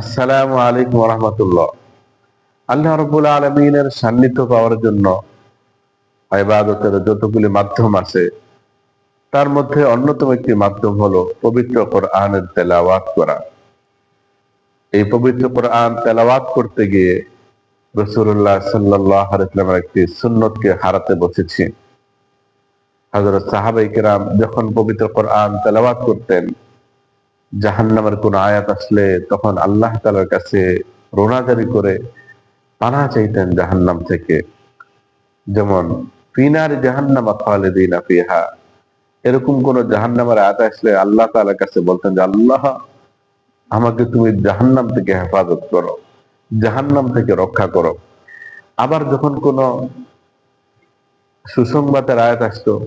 আসসালামু আলাইকুম রহমতুল্লাহ। আল্লাহ রবুল আলমিনের সান্নিধ্য পাওয়ার জন্য ইবাদতের যতগুলি মাধ্যম আছে, তার মধ্যে অন্যতম একটি মাধ্যম হলো পবিত্র কোরআনের তেলাওয়াত করা। এই পবিত্র কোরআন তেলাওয়াত করতে গিয়ে রসুল্লাহ সাল্লাহ ইসলামের একটি সুন্নতকে হারাতে বসেছি। হজরত সাহাবাই কেরাম যখন পবিত্র কোরআন তেলাওয়াত করতেন জাহান্নামের কোন আয়াত আসলে তখন আল্লাহ তালার কাছে রোনাজারি করে পানা চাইতেন জাহান্নাম থেকে। যেমন, ফিনার জাহান্নামা খালেদিনা ফিহা। এরকম কোন জাহান্নামের আয়াত আসলে আল্লাহ তালার কাছে বলতেন যে, আল্লাহ, আমাকে তুমি জাহান্নাম থেকে হেফাজত করো, জাহান্নাম থেকে রক্ষা করো। আবার যখন কোন সুসংবাদের আয়াত আসতো,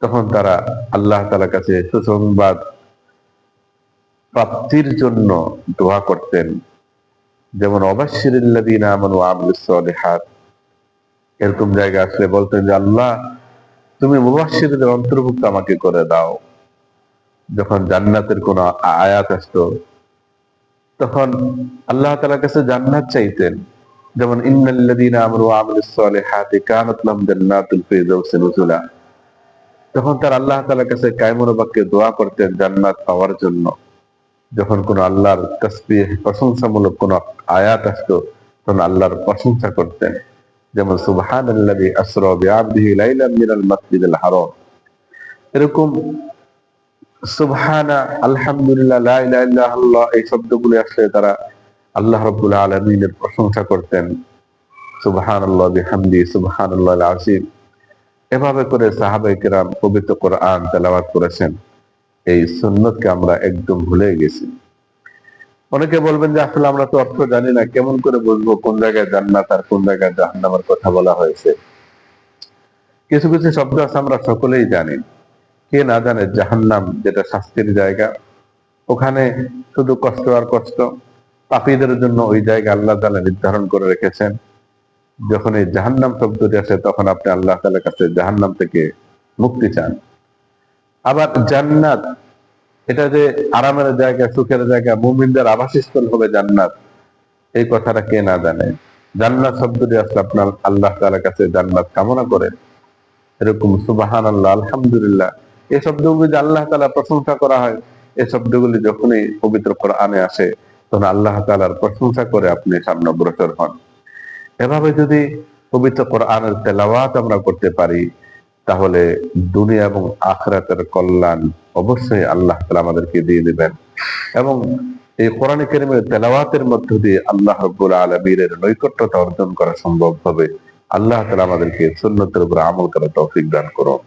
তখন তারা আল্লাহ তালার কাছে সুসংবাদ প্রাপ্তির জন্য দোয়া করতেন। যেমন অবাশিরিল্লাদিন আমন হাত এরকম জায়গা আসলে বলতেন যে, আল্লাহ, তুমি মুবাশিরদের অন্তর্ভুক্ত আমাকে করে দাও। যখন জান্নাতের কোন আয়াত আসতো, তখন আল্লাহ তালার কাছে জান্নাত চাইতেন। যেমন তখন তার আল্লাহ তাআলার কাছে কায়মুন বাক্যে দোয়া করতেন জান্নাত পাওয়ার জন্য। যখন কোন আল্লাহর প্রশংসামূলক কোন আয়াত আসতো, তখন আল্লাহর প্রশংসা করতেন। যেমন সুবহান এরকম, সুবহানা, আলহামদুলিল্লাহ এই শব্দগুলি আসলে তারা আল্লাহ রাব্বুল আলামিনের প্রশংসা করতেন। সুবহানাল্লাহ বিহামদি, সুবহানাল্লাহ আযীম এভাবে করে সাহাবায়ে কেরাম পবিত্র কোরআন তেলাওয়াত করেছেন। এই সুন্নতকে আমরা একদম ভুলে গেছি। অনেকে বলবেন যে, আসলে আমরা তো অর্থ জানি না, কেমন করে বুঝব কোন জায়গায় জান্নাত আর কোন জায়গায় জাহান্নামের কথা বলা হয়েছে? কিছু কিছু শব্দ আছে, আমরা সকলেই জানি। কে না জানে জাহান্নাম যেটা শাস্তির জায়গা? ওখানে শুধু কষ্ট আর কষ্ট। পাপীদের জন্য ওই জায়গা আল্লাহ তালা নির্ধারণ করে রেখেছেন। যখন এই জাহান্নাম শব্দটি আসে, তখন আপনি আল্লাহ তালার কাছে জাহান্নাম থেকে মুক্তি চান। আবার জান্নাত, এটা যে আরামের জায়গা, সুখের জায়গা, মুমিনদের আবাসস্থল হবে জান্নাত, এই কথাটা কে না জানে? জান্নাত শব্দটি আসলে আপনার আল্লাহ তালার কাছে জান্নাত কামনা করেন এরকম সুবাহান আল্লাহ আলহামদুলিল্লাহ। এই শব্দগুলি যে আল্লাহ তালা প্রশংসা করা হয় এই শব্দগুলি যখনই পবিত্র কোরআনে আসে, তখন আল্লাহ তালার প্রশংসা করে আপনি সামনে অগ্রসর হন। এভাবে যদি পবিত্র কোরআনের তেলাওয়াত আমরা করতে পারি তাহলে দুনিয়া এবং আখরাতের কল্যাণ অবশ্যই আল্লাহ তালা আমাদেরকে দিয়ে দেবেন। এবং এই কোরআন কেরিমের তেলাওয়াতের মধ্য দিয়ে আল্লাহ রব্বুল আলমীর নৈকট্যতা অর্জন করা সম্ভব হবে। আল্লাহ তালা আমাদেরকে সুন্নতের উপর আমল করা তৌফিক দান করুন।